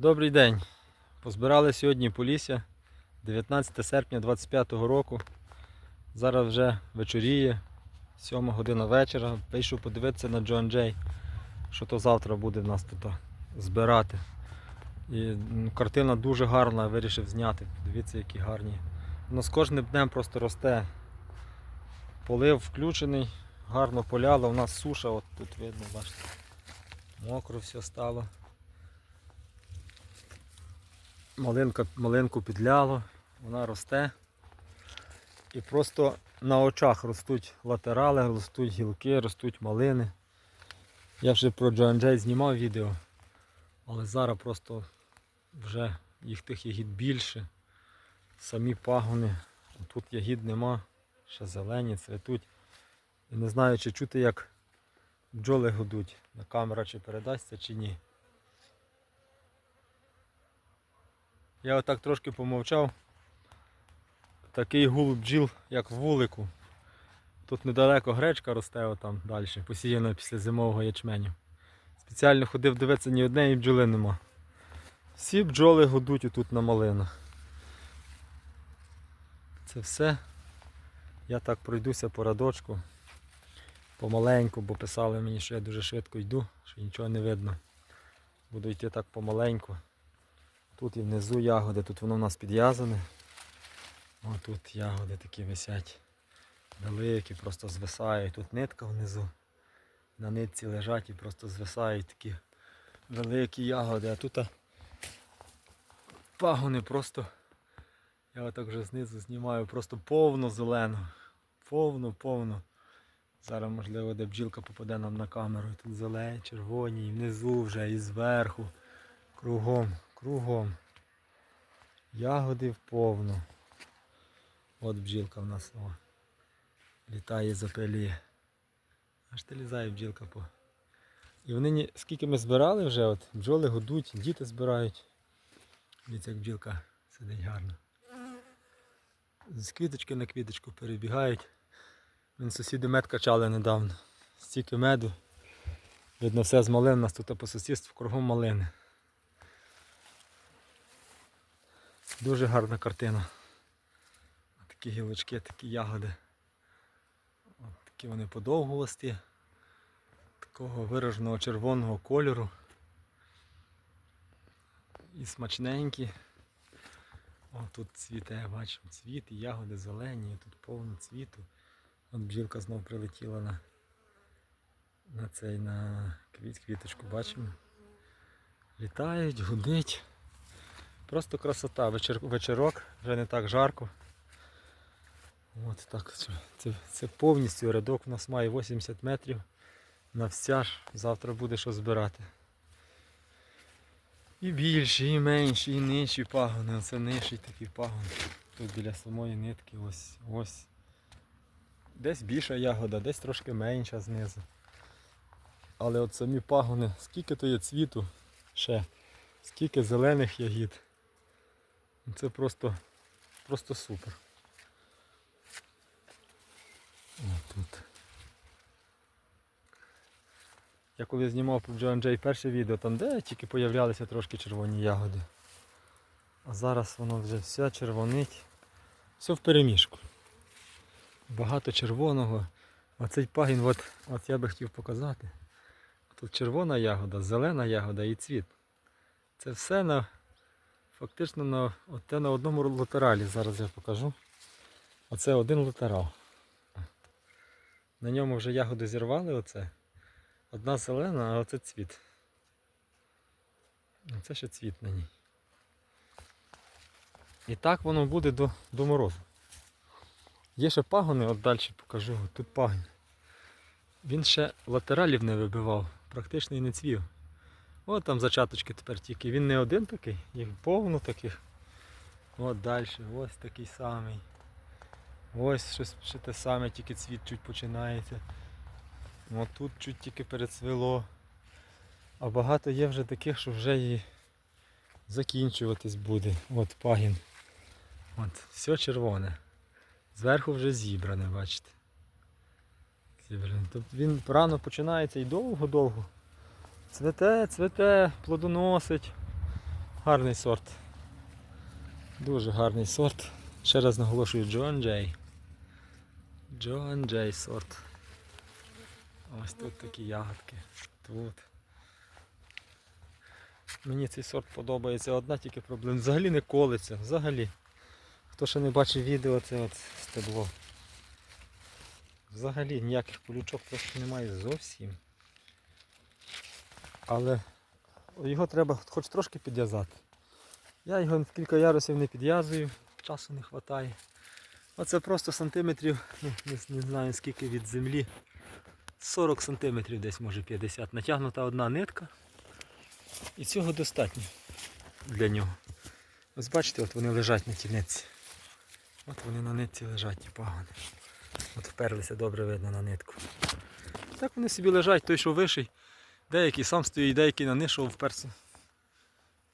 Добрий день. Позбирали сьогодні Полісся 19 серпня 25 року. Зараз вже вечоріє, 7 година вечора. Вийшов подивитися на Джон Джей, що то завтра буде в нас тут збирати. І картина дуже гарна, вирішив зняти. Дивіться, які гарні. Воно з кожним днем просто росте. Полив включений, гарно поляло, у нас суша, от тут видно, бачите. Мокро все стало. Малинка, малинку підляло, вона росте. І просто на очах ростуть латерали, ростуть гілки, ростуть малини. Я вже про Джоан Джей знімав відео, але зараз просто вже їх тих ягід більше. Самі пагони. Тут ягід нема, ще зелені, цвітуть. І не знаю, чи чути, як бджоли гудуть. На камера чи передасться, чи ні. Я отак трошки помовчав. Такий гул бджіл, як в вулику. Тут недалеко гречка росте отам далі, посіяна після зимового ячменю. Спеціально ходив дивитися, ні однієї бджоли нема. Всі бджоли гудуть отут на малинах. Це все. Я так пройдуся по радочку. Помаленьку, бо писали мені, що я дуже швидко йду, що нічого не видно. Буду йти так помаленьку. Тут і внизу ягоди, тут воно в нас підв'язане. О, тут ягоди такі висять. Великі, просто звисають. Тут нитка внизу. На нитці лежать і просто звисають такі великі ягоди. А тут пагони просто. Я отак вже знизу знімаю, просто повно зелено. Повно, повно. Зараз, можливо, де бджілка попаде нам на камеру. Тут зелені, червоні, і внизу вже, і зверху. Кругом, кругом. Ягоди вповну. От бджілка в нас о, літає запиліє. Аж ти лізає бджілка по. І вони скільки ми збирали вже, от, бджоли гудуть, діти збирають. Дивіться, як бджілка сидить гарно. З квіточки на квіточку перебігають. Він сусіди мед качали недавно. Стільки меду. Видно, все з малин, у нас тут по сусідству кругом малини. Дуже гарна картина. Такі гілочки, такі ягоди. От такі вони подовгувасті, такого вираженого червоного кольору. І смачненькі. О, тут цвіте, я бачимо, цвіт, і ягоди зелені, і тут повно цвіту. От бджілка знов прилетіла на, на цей на квіт, квіточку, бачимо. Літають, гудить. Просто красота. Вечір, вечірок, вже не так жарко. От так. Це, це, повністю рядок у нас має 80 метрів на всяж. Завтра буде що збирати. І більші, і менші, і нижчі пагони. Оце нижчий такий пагон. Тут біля самої нитки ось ось. Десь більша ягода, десь трошки менша знизу. Але от самі пагони, скільки то є цвіту ще, скільки зелених ягід. Це просто, просто супер. О, тут. Я коли знімав про Джон Джей перше відео, там де тільки появлялися трошки червоні ягоди. А зараз воно вже все червонить. Все в перемішку. Багато червоного. Оцей пагін, от, от я би хотів показати. Тут червона ягода, зелена ягода і цвіт. Це все на фактично на, те на одному латералі. Зараз я покажу. Оце один латерал. На ньому вже ягоди зірвали оце. Одна зелена, а оце цвіт. Оце ще цвіт на ній. І так воно буде до, до морозу. Є ще пагони, от далі покажу. Тут пагін. Він ще латералів не вибивав, практично і не цвів. От там зачаточки тепер тільки. Він не один такий, їх повно таких. От далі, ось такий самий. Ось щось ще те саме, тільки цвіт чуть починається. От тут чуть тільки перецвіло. А багато є вже таких, що вже і закінчуватись буде. От пагін. От, все червоне. Зверху вже зібране, бачите. Зібране. Тобто він рано починається і довго-довго. Цвете, цвете, плодоносить. Гарний сорт. Дуже гарний сорт. Ще раз наголошую Джон Джей. Джон Джей сорт. Ось тут такі ягодки. Тут. Мені цей сорт подобається. Одна тільки проблема. Взагалі не колиться. Взагалі. Хто ще не бачив відео, це от стебло. Взагалі ніяких колючок просто немає зовсім. Але його треба хоч трошки підв'язати. Я його кілька ярусів не підв'язую, часу не вистачає. Оце просто сантиметрів, ну, не, не знаю скільки від землі. 40 сантиметрів десь може 50. Натягнута одна нитка. І цього достатньо для нього. Ось бачите, от вони лежать на тій нитці. От вони на нитці лежать, ті пагони. От вперлися, добре видно на нитку. Так вони собі лежать, той, що виший, деякий сам стоїть, деякий на нишу вперся.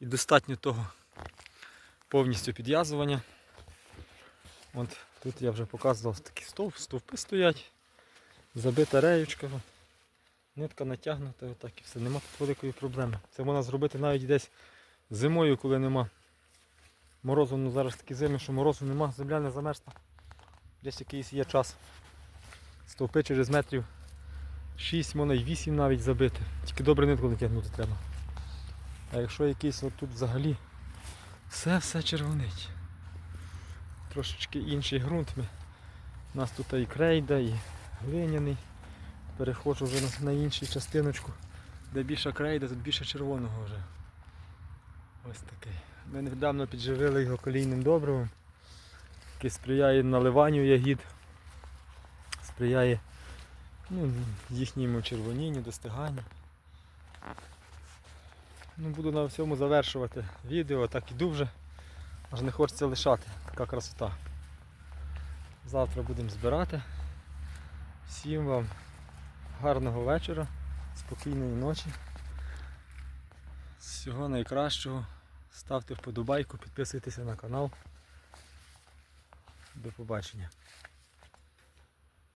І достатньо того повністю підв'язування. От тут я вже показував такі стовп, стовпи стоять, забита реючка. Нитка натягнута, отак і все. Нема тут великої проблеми. Це можна зробити навіть десь зимою, коли нема морозу. Ну зараз такі зими, що морозу нема, земля не замерзла. Десь якийсь є час. Стовпи через метрів 6, можна й 8 навіть забити. Тільки добре нитку натягнути треба. А якщо якийсь от тут взагалі все все червонить. Трошечки інший ґрунт. Ми. У нас тут і крейда, і глиняний. Переходжу вже на, на іншу частиночку, де більше крейда, тут більше червоного вже. Ось такий. Ми недавно підживили його колійним добривом, яке сприяє наливанню ягід, сприяє ну, їхньому червонінню, достиганню. Ну, буду на всьому завершувати відео, так іду вже, аж не хочеться лишати. Така красота. Завтра будемо збирати. Всім вам гарного вечора, спокійної ночі. Всього найкращого. Ставте вподобайку, підписуйтеся на канал. До побачення.